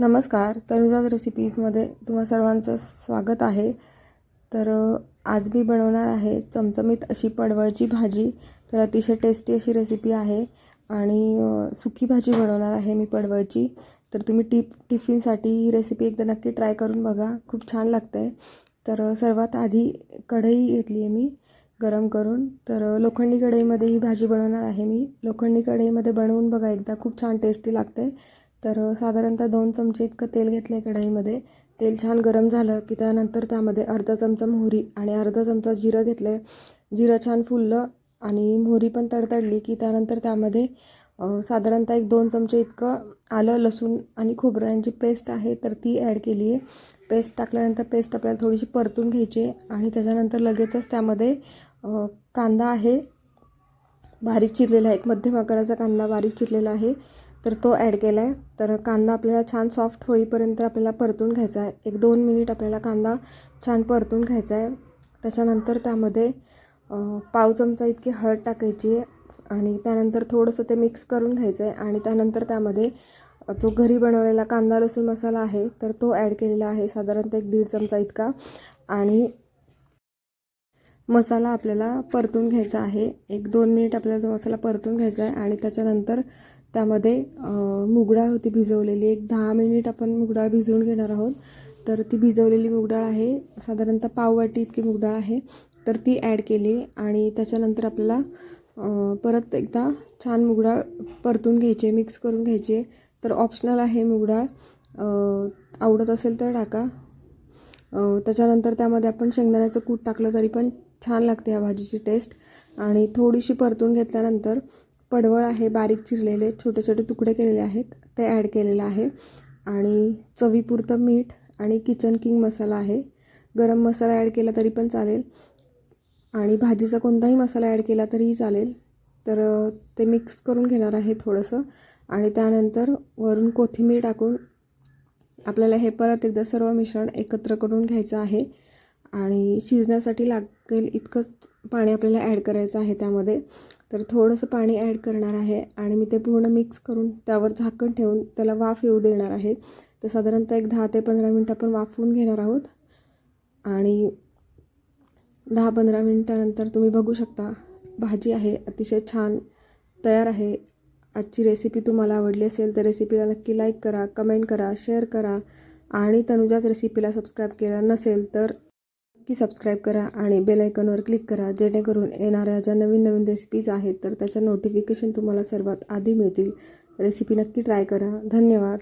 नमस्कार. तनुजाज रेसिपीजमध्ये तुम्हा सर्वांचं स्वागत आहे. तर आज मी बनवणार आहे चमचमीत अशी पडवळची भाजी. तर अतिशय टेस्टी अशी रेसिपी आहे. आणि सुकी भाजी बनवणार आहे मी पडवळची. तर तुम्ही टिप टिफिनसाठी ही रेसिपी एकदा नक्की ट्राय करून बघा. खूप छान लागते तर सर्वात आधी कढई घेतली आहे मी गरम करून. तर लोखंडी कढईमध्ये ही भाजी बनवणार आहे मी. लोखंडी कढईमध्ये बनवून बघा एकदा खूप छान टेस्टी लागते तर साधारणतः दोन चमचे इतकं तेल घेतलं आहे कढाईमध्ये. तेल छान गरम झालं की त्यानंतर त्यामध्ये अर्धा चमचा मोहरी आणि अर्धा चमचा जिरं घेतलं आहे जिरं छान फुललं आणि मोहरी पण तडतडली की त्यानंतर त्यामध्ये साधारणतः एक दोन चमचे इतकं आलं लसूण आणि खोबरं यांची पेस्ट आहे तर ती ॲड केली आहे. पेस्ट टाकल्यानंतर पेस्ट आपल्याला थोडीशी परतून घ्यायची आहे आणि त्याच्यानंतर लगेचच त्यामध्ये कांदा आहे. बारीक चिरलेला आहे. एक मध्यम आकाराचा कांदा बारीक चिरलेला आहे. तर तो ॲड केला आहे तर कांदा आपल्याला छान सॉफ्ट होईपर्यंत आपल्याला परतून घ्यायचा आहे. एक दोन मिनिट आपल्याला कांदा छान परतून घ्यायचा आहे. त्याच्यानंतर त्यामध्ये पाव चमचा इतकी हळद टाकायची आहे आणि त्यानंतर थोडंसं ते मिक्स करून घ्यायचं आहे आणि त्यानंतर त्यामध्ये जो घरी बनवलेला कांदा लसूण मसाला आहे तर तो ॲड केलेला आहे. साधारणतः एक दीड चमचा इतका. आणि मसाला आपल्याला परतून घ्यायचा आहे. एक दोन मिनिट आपल्याला तो मसाला परतून घ्यायचा आहे आणि त्याच्यानंतर त्यामध्ये मुगडाळ होती भिजवलेली. एक दहा मिनिट आपण मुगडाळ भिजवून घेणार आहोत. तर ती भिजवलेली मुगडाळ आहे. साधारणतः पाववाटी इतकी मुगडाळ आहे. तर ती ॲड केली आणि त्याच्यानंतर आपल्याला परत एकदा छान मुगडाळ परतून घ्यायची मिक्स करून घ्यायची तर ऑप्शनल आहे मुगडाळ. आवडत असेल तर टाका. त्याच्यानंतर त्यामध्ये आपण शेंगदाण्याचं कूट टाकलं तरी पण छान लागते या भाजीची टेस्ट आणि थोडीशी परतून घेतल्यानंतर पडवळ आहे बारीक चिरलेले छोटे छोटे तुकडे केलेले आहेत ते ॲड केलेलं आहे. आणि चवीपुरतं मीठ आणि किचन किंग मसाला आहे. गरम मसाला ॲड केला तरी पण चालेल. आणि भाजीचा कोणताही मसाला ॲड केला तरीही चालेल. तर ते मिक्स करून घेणार आहे थोडंसं. आणि त्यानंतर वरून कोथिंबीर टाकून आपल्याला हे परत एकदा सर्व मिश्रण एकत्र करून घ्यायचं आहे. आणि शिजण्यासाठी लागेल इतकंच पाणी आपल्याला ॲड करायचं आहे त्यामध्ये. तर थोडंसं पाणी ॲड करणार आहे आणि मी ते पूर्ण मिक्स करून त्यावर झाकण ठेवून त्याला वाफ येऊ देणार आहे. तर साधारणतः एक दहा ते पंधरा मिनटं आपण वाफवून घेणार आहोत. आणि दहा पंधरा मिनटानंतर तुम्ही बघू शकता भाजी आहे अतिशय छान तयार आहे. आजची रेसिपी तुम्हाला आवडली असेल तर रेसिपीला नक्की लाईक करा कमेंट करा शेअर करा. आणि तनुजाच रेसिपीला सबस्क्राईब केला नसेल तर नक्की सबस्क्राईब करा आणि बेल आयकॉनवर क्लिक करा जेणेकरून येणाऱ्या ज्या नवीन नवीन रेसिपीज आहेत तर त्याच्या नोटिफिकेशन तुम्हाला सर्वात आधी मिळतील. रेसिपी नक्की ट्राय करा. धन्यवाद.